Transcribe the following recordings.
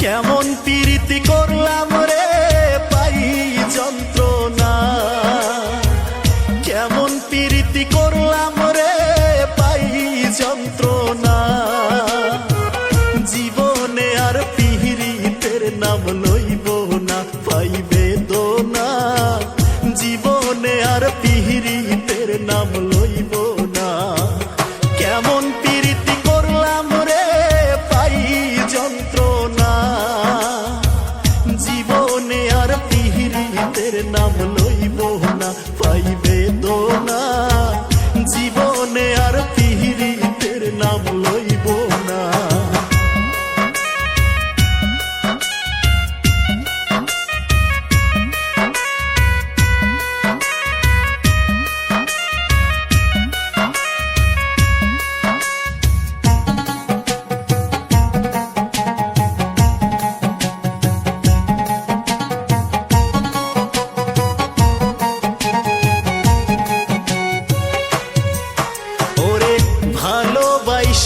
কেমন পীড়িতি করলাম রে, পাই যন্ত্রণা। কেমন পীড়িতি করলাম রে, পাই যন্ত্রণা। জীবনে আর পিহিরিতের নাম লইব না পাইবে দোনা জীবনে আর পিহিরি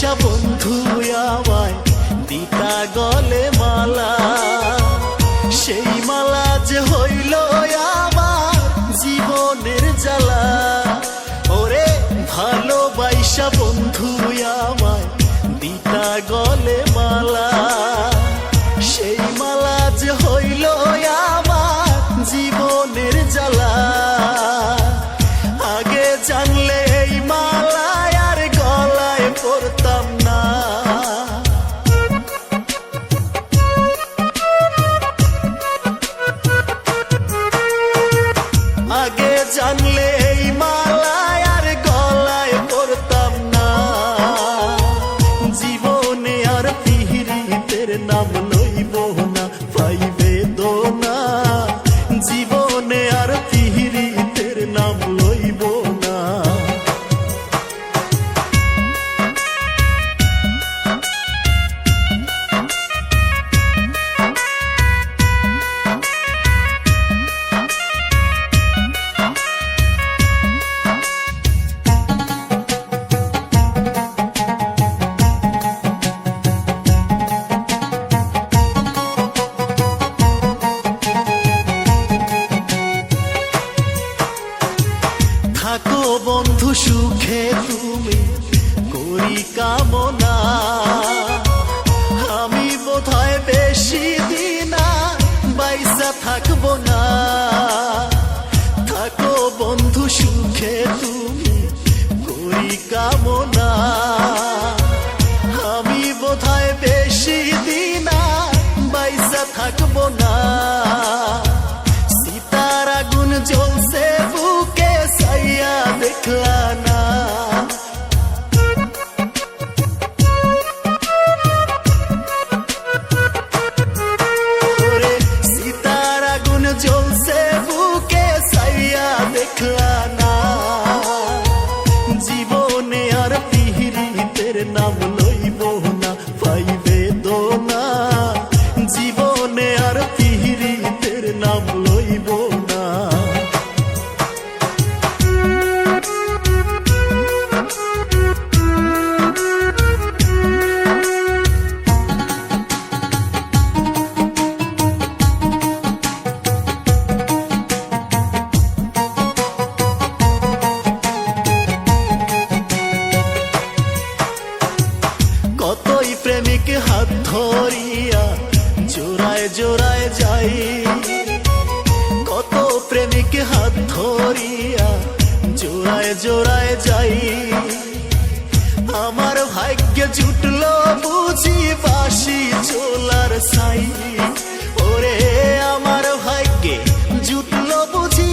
ভালোবাসা বন্ধু আমায়, দিতা গলে মালা। সেই মালা যে হইল আমার জীবনের জ্বালা। ওরে ভালোবাসা বন্ধু আমায়, দিতা গলে থাকবো নাম ধরিয়া জোড়ায় জোড়ায় যাই। কত প্রেমিক হাত ধরিয়া জোড়ায় জোড়ায় যাই। আমার ভাগ্যে জুটলো বুঝি বাসি চোলার সাই ওরে, আমার ভাগ্যে জুটলো বুঝি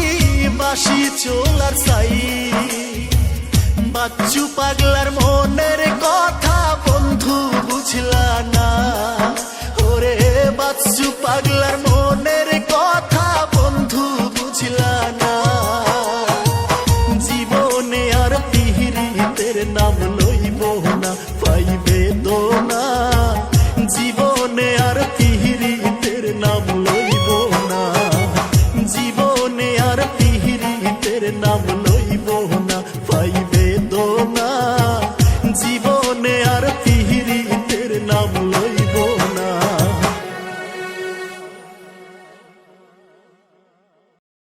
বাসি চোলার সাই বাচ্চু পাগলার মনের কথা বন্ধু বুঝলা না। ওরে বাচ্চু পাগলার